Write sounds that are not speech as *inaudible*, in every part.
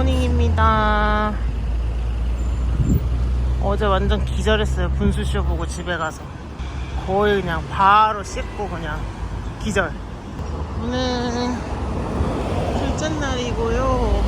굿모닝입니다. 어제 완전 기절했어요. 분수쇼 보고 집에 가서. 거의 그냥 바로 씻고 그냥 기절. 오늘 둘째 날이고요.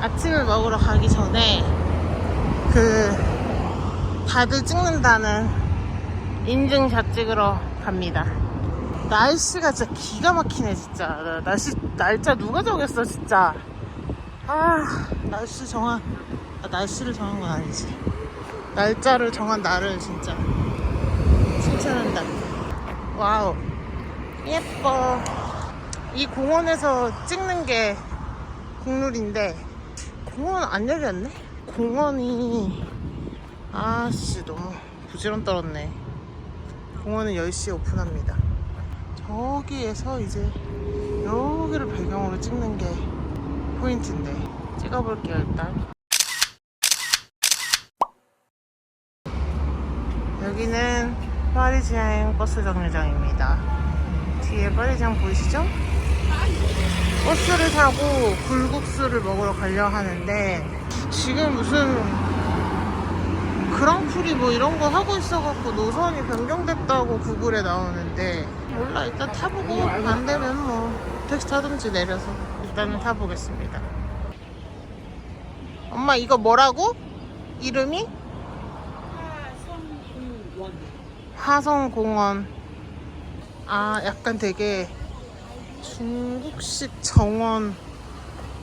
아침을 먹으러 가기 전에 그 다들 찍는다는 인증샷 찍으러 갑니다. 날씨가 진짜 기가 막히네 진짜. 나 날씨 날짜 누가 정했어 진짜. 아 날씨 정한 아, 날씨를 정한 건 아니지. 날짜를 정한 나를 진짜 칭찬한다. 와우. 예뻐. 이 공원에서 찍는 게 국룰인데 공원 안 열렸네? 공원이 아씨 너무 부지런 떨었네. 공원은 10시에 오픈합니다 저기에서 이제 여기를 배경으로 찍는 게 포인트인데 찍어볼게요 일단 여기는 파리지앙 버스 정류장입니다 뒤에 파리지앙 보이시죠? 버스를 타고 굴국수를 먹으러 가려 하는데 지금 무슨 그랑프리 뭐 이런 거 하고 있어갖고 노선이 변경됐다고 구글에 나오는데 일단 타보고 안 되면 뭐 택시 타든지 내려서 일단은 타보겠습니다 엄마 이거 뭐라고? 이름이? 화성공원 아 약간 되게 중국식 정원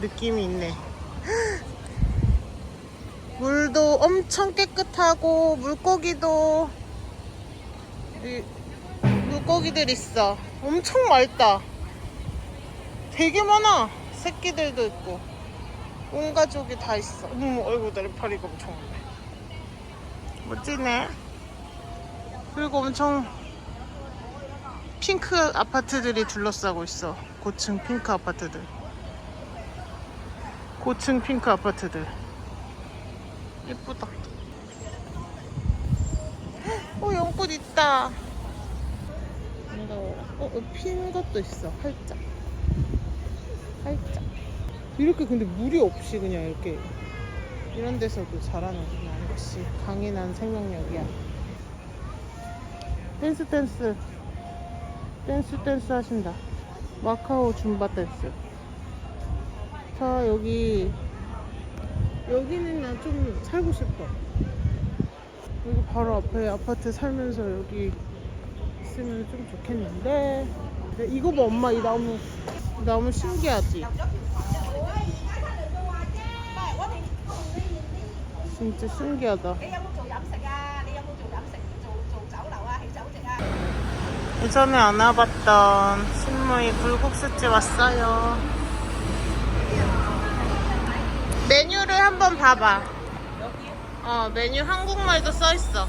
느낌이 있네 *gasps* 물도 엄청 깨끗하고 물고기도 이- 물고기들 있어. 엄청 맑다. 되게 많아. 새끼들도 있고. 온 가족이 다 있어. 어머 아이고 날파리가 엄청 많네 멋지네. 그리고 엄청 핑크 아파트들이 둘러싸고 있어. 고층 핑크 아파트들. 고층 핑크 아파트들. 예쁘다. 어, 연꽃 있다. 반가워라. 어, 어, 핀 것도 있어. 활짝. 활짝. 이렇게 근데 무리 없이 그냥 이렇게 이런 데서도 자라는구나. 역시 강인한 생명력이야. 댄스 댄스. 댄스 댄스 하신다. 마카오 줌바 댄스. 자, 여기 여기는 나 좀 살고 싶어. 여기 바로 앞에 아파트 살면서 여기 있으면 좀 좋겠는데. 근데 이거 봐 엄마 이 나무 너무 신기하지? 진짜 신기하다. 예전에 안 와봤던 신무이 불국수집 왔어요. 메뉴를 한번 봐봐. 어 메뉴 한국말도 써있어.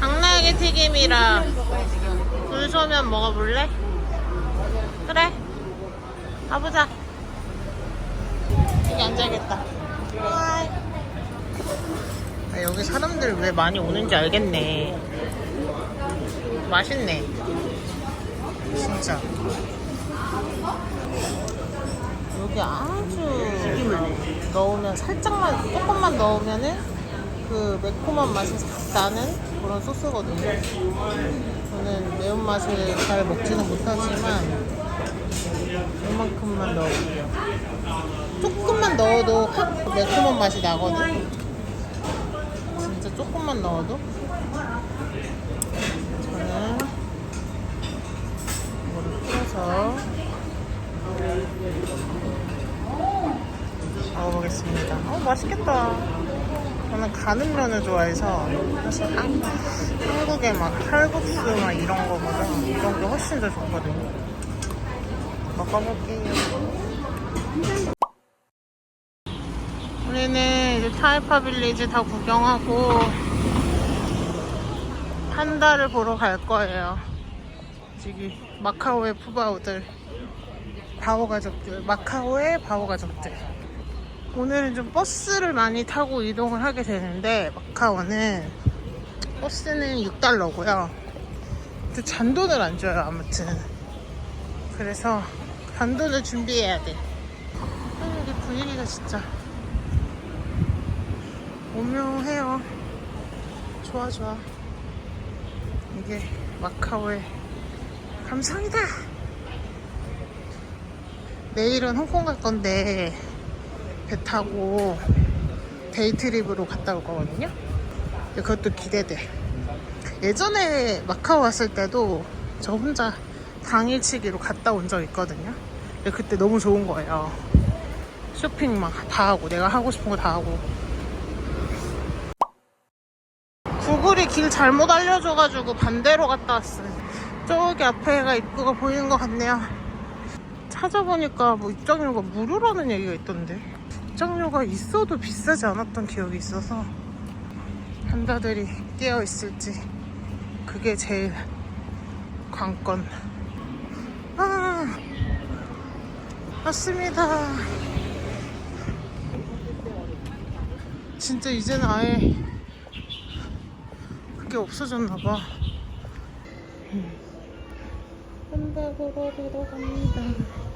당나귀 튀김이랑 굴소면 먹어볼래? 그래. 가보자. 여기 앉아야겠다. 아, 여기 사람들 왜 많이 오는지 알겠네. 맛있네. 진짜. 여기 아주 넣으면 살짝만 조금만 넣으면은 그 매콤한 맛이 싹 나는 그런 소스거든요. 저는 매운맛을 잘 먹지는 못하지만 이만큼만 넣어볼게요. 조금만 넣어도 확 매콤한 맛이 나거든. 진짜 조금만 넣어도 저는 이거를 풀어서 먹어보겠습니다. 어, 맛있겠다. 저는 가는 면을 좋아해서 한, 한국의 막 칼국수 막 이런 거보다 이런 게 훨씬 더 좋거든요. 먹어볼게요. 우리는 이제 타이파 빌리지 다 구경하고 판다를 보러 갈 거예요. 저기 마카오의 푸바오들, 바오 가족들, 마카오의 바오 가족들. 오늘은 좀 버스를 많이 타고 이동을 하게 되는데 마카오는 버스는 6달러고요. 근데 잔돈을 안 줘요 아무튼. 그래서 단돈을 준비해야 돼. 아, 여기 분위기가 진짜 오묘해요. 좋아 좋아. 이게 마카오의 감성이다. 내일은 홍콩 갈 건데 배 타고 데이트립으로 갔다 올 거거든요. 그것도 기대돼. 예전에 마카오 왔을 때도 저 혼자 당일치기로 갔다 온 적 있거든요. 그때 너무 좋은 거예요. 쇼핑 막 다 하고 내가 하고 싶은 거 다 하고. 구글이 길 잘못 알려줘가지고 반대로 갔다 왔어요. 저기 앞에가 입구가 보이는 것 같네요. 찾아보니까 뭐 입장료가 무료라는 얘기가 있던데. 입장료가 있어도 비싸지 않았던 기억이 있어서 환자들이 깨어 있을지 그게 제일 관건. 아, 왔습니다. 진짜 이제는 아예 그게 없어졌나봐. 한다고로 들어갑니다.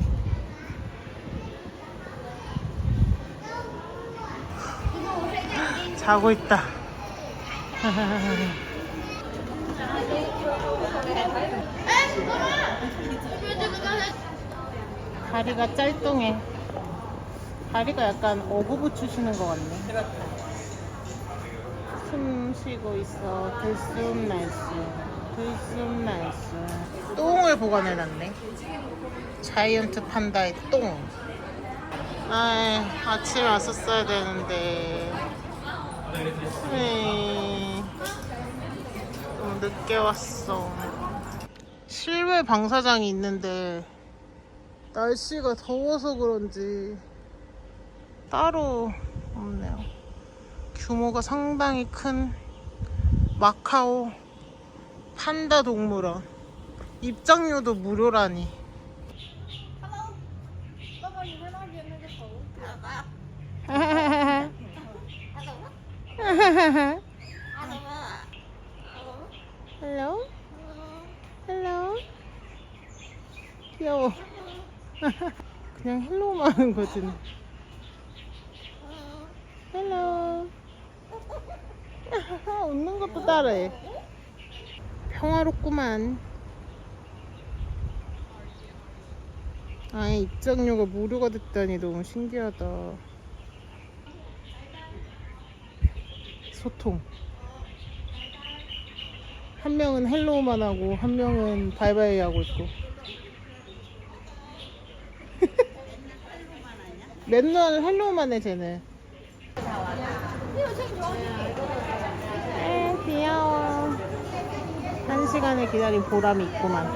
자고 있다. 다리가 짤뚱해. 다리가 약간 어부부 추시는 것 같네. 숨 쉬고 있어. 들숨 날숨. 들숨 날숨. 똥을 보관해놨네. 자이언트 판다의 똥. 아, 아침에 왔었어야 되는데. 에이, 너무 늦게 왔어. 실외 방사장이 있는데 날씨가 더워서 그런지 따로 없네요. 규모가 상당히 큰 마카오 판다 동물원. 입장료도 무료라니. 헬로? 헬로? 귀여워. 그냥 헬로만 하는 거지. 헬로. *laughs* 웃는 것도 따라해. 평화롭구만. 아예 입장료가 무료가 됐다니 너무 신기하다. 소통. 한 명은 헬로우만 하고 한 명은 바이바이 하고 있고. *laughs* 맨날 헬로우만 해 쟤는. 에 귀여워. 한 시간을 기다린 보람이 있구만.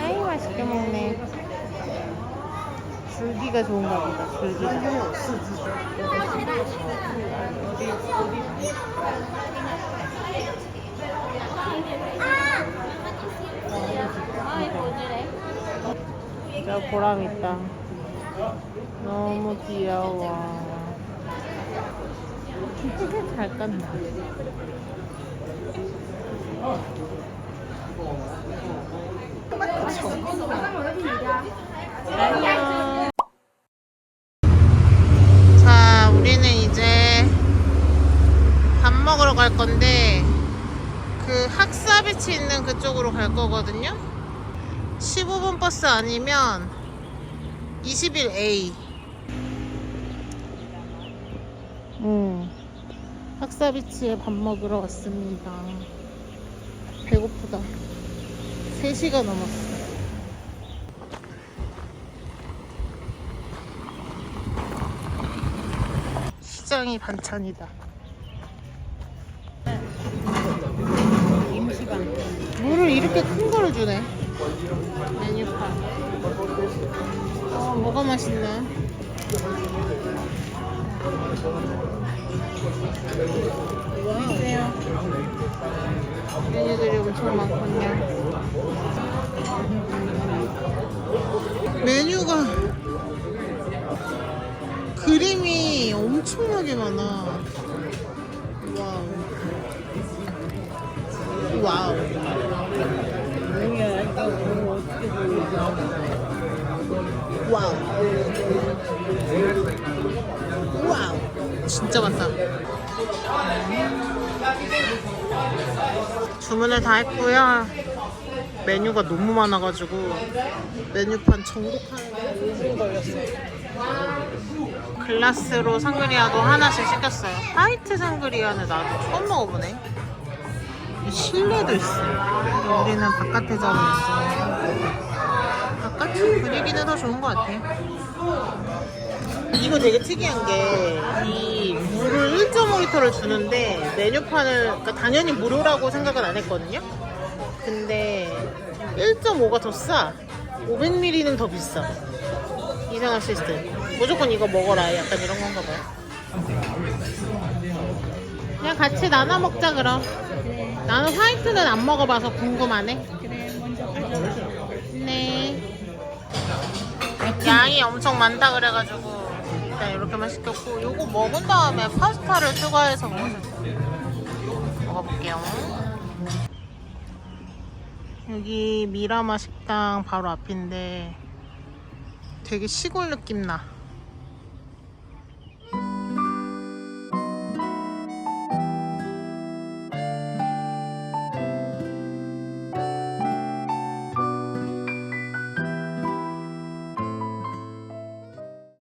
아이 맛있게 먹네. 줄기가 좋은가 보다. 줄기가. 진짜 보람 있다. 너무 귀여워. 잘 깐다. 안녕. 자, 우리는 이제 밥 먹으러 갈 건데 그 학사비치 있는 그쪽으로 갈 거거든요. 15분 버스 아니면 21A. 음. 학사비치에 밥 먹으러 왔습니다. 배고프다. 3시가 넘었어. 시장이 반찬이다. 임시방. 물을 이렇게 큰 거를 주네. 메뉴판. 어, 뭐가 맛있나? 와우. 메뉴들이 엄청 많군요. 메뉴가 그림이 엄청나게 많아. 진짜 많다. 주문을 다 했고요. 메뉴가 너무 많아가지고 메뉴판 정독하는데 5분 걸렸어요. 글라스로 상그리아도 하나씩 시켰어요. 화이트 상그리아는 나도 처음 먹어보네. 실내도 있어. 우리는 바깥에 자리에서 바깥 분위기는 더 좋은 것 같아. 이거 되게 특이한 게 이 물을 1.5리터를 주는데 메뉴판을 그러니까 당연히 무료라고 생각은 안 했거든요. 근데 1.5가 더 싸. 500ml는 더 비싸. 이상한 시스템. 무조건 이거 먹어라. 약간 이런 건가 봐요. 그냥 같이 나눠 먹자 그럼. 나는 화이트는 안 먹어봐서 궁금하네. 네. 양이 엄청 많다 그래가지고 일단 이렇게만 시켰고 요거 먹은 다음에 파스타를 추가해서 먹어서 먹어볼게요. 여기 미라마 식당 바로 앞인데 되게 시골 느낌 나.